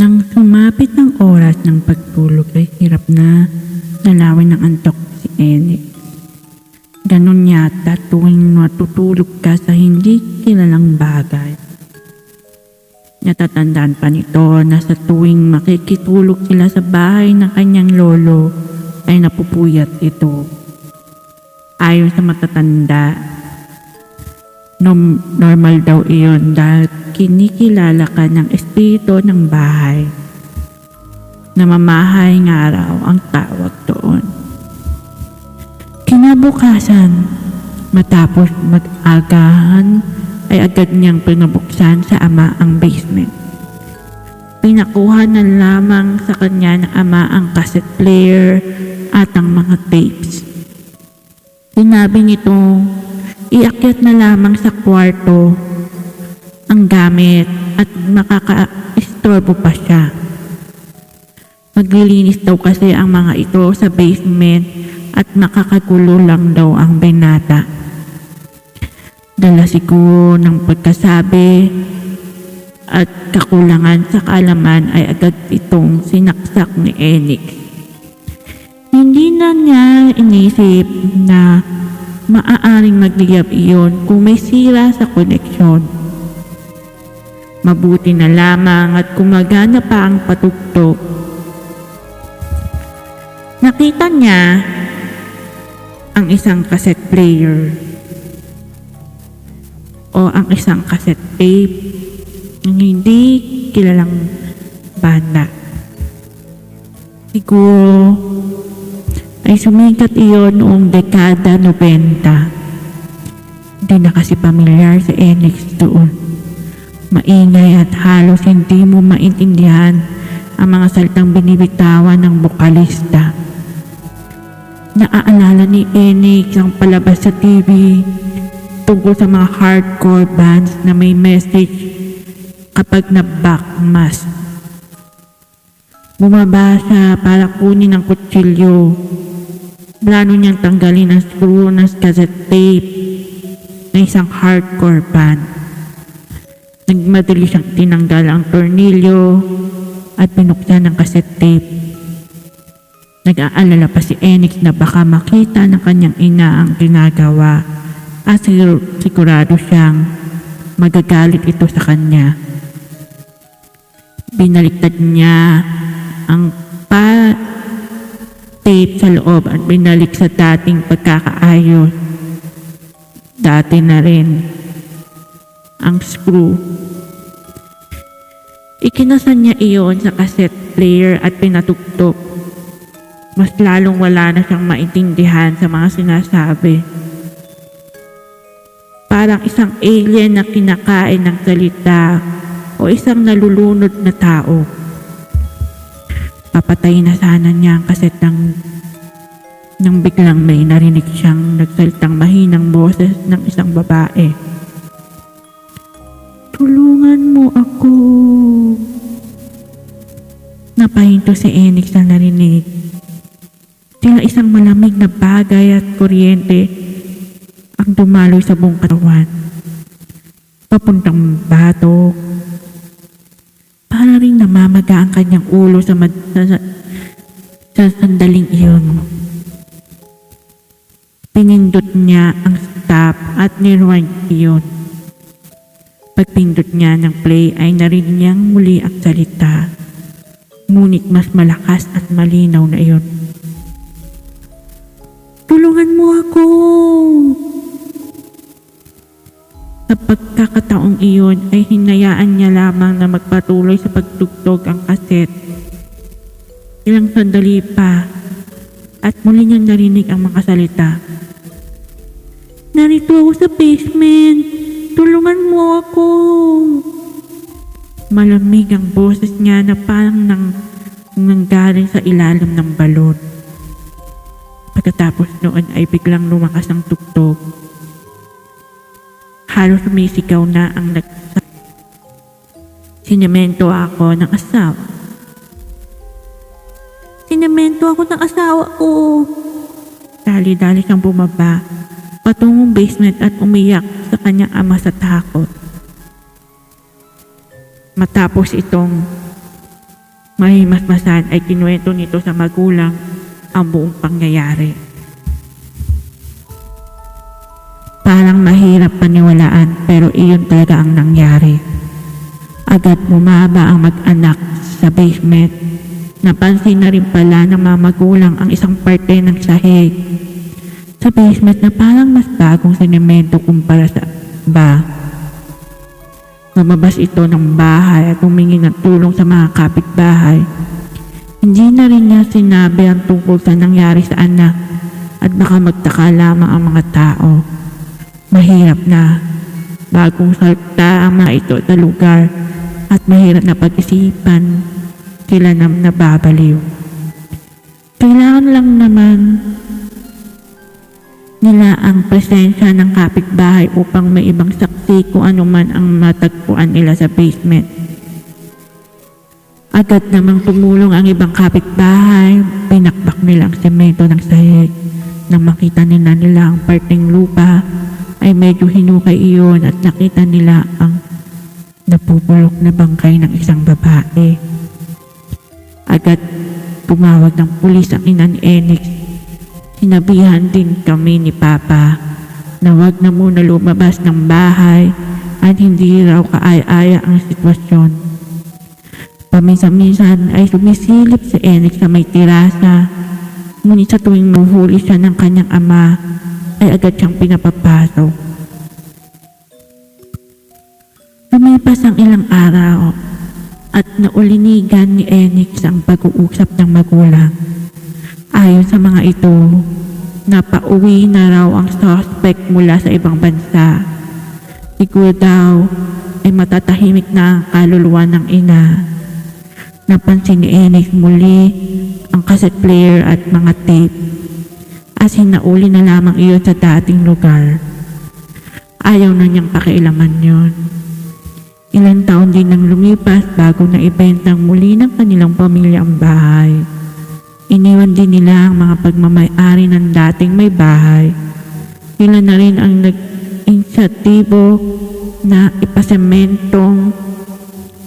Nang sumapit ang oras ng pagtulog ay hirap na dalawin ng antok si Eric. Ganon yata tuwing matutulog ka sa hindi kilalang bagay. Natatandaan pa nito na sa tuwing makikitulog sila sa bahay ng kanyang lolo ay napupuyat ito. Ayon sa matatanda, normal daw iyon dahil kinikilala ka ng espiritu ng bahay. Namamahay nga raw ang tawag doon. Kinabukasan, matapos mag-agahan, ay agad niyang pinabuksan sa ama ang basement. Pinakuha na lamang sa kanya ng ama ang cassette player at ang mga tapes. Sinabi nito, iakyat na lamang sa kwarto ang gamit at makaka-istorbo pa siya. Maglilinis daw kasi ang mga ito sa basement at makakagulo lang daw ang binata. Dala siguro ng pagkasabi at kakulangan sa kaalaman ay agad itong sinaksak ni Enix. Hindi na niya inisip na maaaring magliyab iyon kung may sira sa koneksyon. Mabuti na lamang at kumagana pa ang patugtog. Nakita niya ang isang cassette player o ang isang cassette tape ng hindi kilalang banda. Siguro ay sumikat iyon noong dekada 90. Hindi na kasi pamilyar si Enix doon. Maingay at halos hindi mo maintindihan ang mga salitang binibitawan ng bokalista. Naaalala ni Enix ang palabas sa TV tungkol sa mga hardcore bands na may message kapag na-backmask. Bumaba siya para kunin ang kutsilyo. Plano niyang tanggalin ang screw cassette tape ng isang hardcore band. Nagmadali siyang tinanggal ang tornilyo at binuksan ang cassette tape. Nag-aalala pa si Enix na baka makita ng kanyang ina ang ginagawa at sigur- sigurado siyang magagalit ito sa kanya. Binaliktad niya ang tape sa loob at binalik sa dating pagkakaayos. Dati na rin ang screw. Ikinasan niya iyon sa cassette player at pinatugtog. Mas lalong wala na siyang maintindihan sa mga sinasabi. Parang isang alien na kinakain ng salita o isang nalulunod na tao. Papatayin na sana niya ang kaset ng nang biglang may narinig siyang nagsalitang mahinang boses ng isang babae. Tulungan mo ako. Napahinto si Enix na narinig. Tila isang malamig na bagay at kuryente ang dumaloy sa buong katawan. Papuntang batok. Para rin namamaga ang kanyang ulo sa, mad- sa, sa, sa sandaling iyon. Pinindot niya ang stop at nirewind iyon. Pagpindot niya ng play ay narinig niyang muli ang salita. Ngunit mas malakas at malinaw na iyon. Tulungan mo ako! Pagkakataong iyon ay hinayaan niya lamang na magpatuloy sa pagtugtog ang kaset. Ilang sandali pa at muli niyang narinig ang mga salita. Narito ako sa basement. Tulungan mo ako. Malamig ang boses niya na parang nang nanggaling sa ilalim ng balon. Pagkatapos noon ay biglang lumakas ang tugtog. Halos sumisigaw na ang nag... Sinemento ako ng asawa. Sinemento ako ng asawa ko. Dali-dali siyang bumaba patungong basement at umiyak sa kanyang ama sa takot. Matapos itong Mahimasmasan ay kinuwento nito sa magulang ang buong pangyayari. Parang mahirap paniwalaan pero iyon talaga ang nangyari. Agad bumaba ang mag-anak sa basement. Napansin na rin pala ng mga magulang ang isang parte ng sahig. Sa basement na parang mas bagong sinemento kumpara sa ba. Lumabas ito ng bahay at humingi ng tulong sa mga kapitbahay. Hindi na rin niya sinabi ang tungkol sa nangyari sa anak at baka magtaka lamang ang mga tao. Mahirap na. Bagong salta ang mga ito sa lugar at mahirap na pag-isipan sila na nababaliw. Kailangan lang naman nila ang presensya ng kapitbahay upang may ibang saksi kung ano man ang matagpuan nila sa basement. Agad namang tumulong ang ibang kapitbahay, pinakbak nila ang semento ng sahig. Nang makita nila nila ang parteng lupa, ay medyo hinukay iyon at nakita nila ang napupulok na bangkay ng isang babae. Agad tumawag ng pulis ang ina ni Enix. Sinabihan din kami ni Papa na wag na muna lumabas ng bahay at hindi raw kaaya-aya ang sitwasyon. Paminsan-minsan ay sumisilip si Enix sa may tirasa. Ngunit sa tuwing mahuli siya ng kanyang ama, ay agad siyang pinapapasok. Lumipas ang ilang araw at naulinigan ni Enix ang pag-uusap ng magulang. Ayon sa mga ito, napauwi na raw ang suspect mula sa ibang bansa. Siguro daw ay matatahimik na ang kaluluwa ng ina. Napansin ni Enix muli ang cassette player at mga tape. As in nauli na lamang iyon sa dating lugar. Ayaw na niyang pakialaman yon. Ilang taon din nang lumipas bago na ibentang muli ng kanilang pamilya ang bahay. Iniwan din nila ang mga pagmamayari ng dating may bahay. Sila na rin ang nag-inisyatibo na ipasementong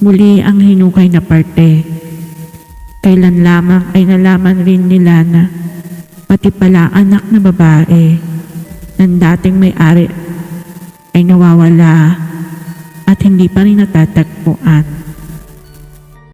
muli ang hinukay na parte. Kailan lamang ay nalaman rin nila na pati pala anak na babae ng dating may-ari ay nawawala at hindi pa rin natatagpuan.